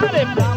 Adam.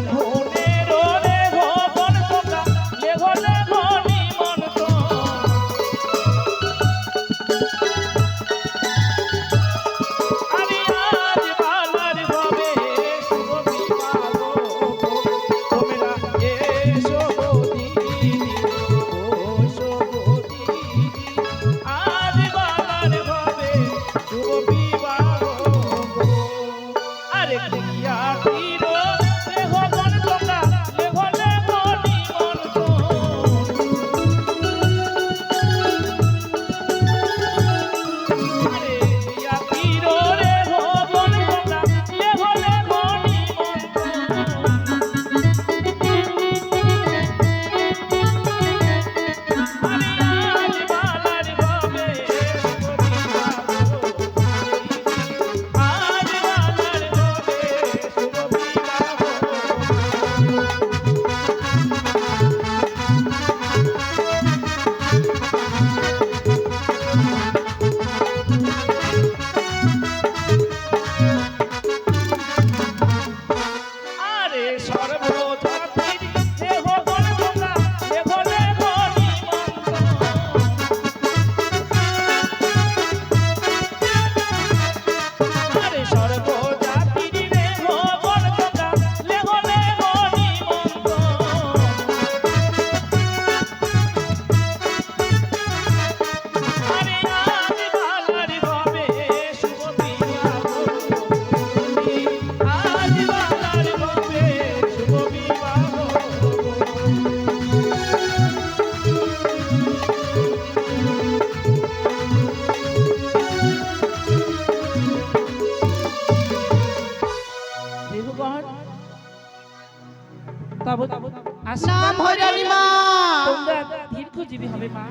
তোমরা দীর্ঘজীবী হবে মা।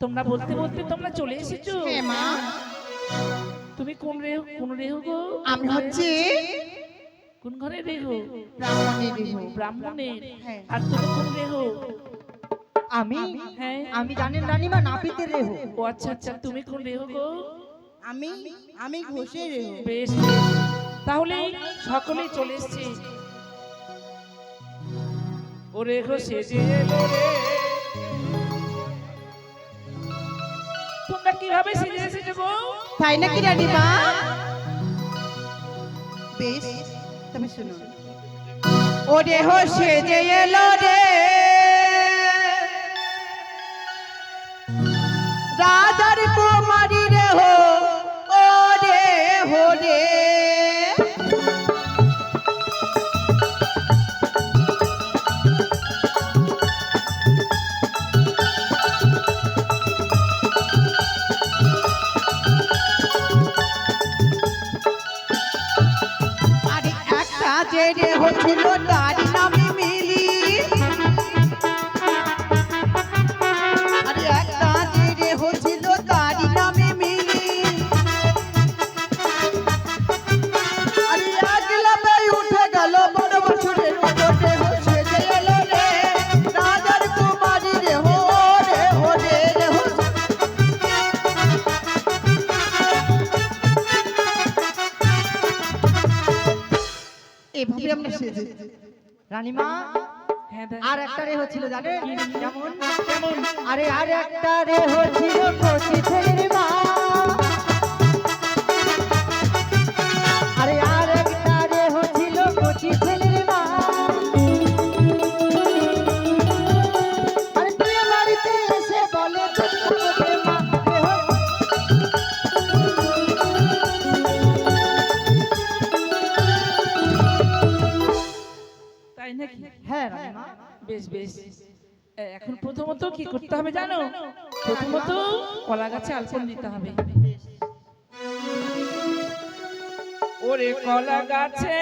তোমরা বলতে বলতে তোমরা চলে এসেছ। মা। তুমি কোন রেহ কোন রেহ গো? আমি হচ্ছে কোন ঘরে রেহ? ব্রাহ্মণের দেহ। ব্রাহ্মণের। হ্যাঁ। আর তুমি কোন রেহ? আমি? হ্যাঁ। আমি জানেন রানীমা নাপিতের রেহ। ও আচ্ছা আচ্ছা তুমি কোন রেহ গো? আমি আমি ঘোষের রেহ। বেশ। তাহলে সকলেই চলে এসছে। ওরে গো সেজে রে তোমরা কীভাবে সেজে এসেছ গো? তাই নাকি রানীমা বেশ তুমি শুনো। ওরে হো সেজে এলো রে। রে হচ্ছিল তার রানীমা হ্যাঁ আর একটা রে হচ্ছিল জানেন কেমন? আরে আর একটা রে হচ্ছিল কচি ছেলের মা। বেশ বেশ। এখন প্রথমত কি করতে হবে জানো? প্রথমত কলা গাছে আলপন দিতে হবে। ওরে কলা গাছে।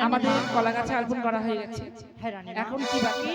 আমাদের কলা গাছে আলপন করা হয়ে গেছে। হ্যাঁ এখন কি বাকি?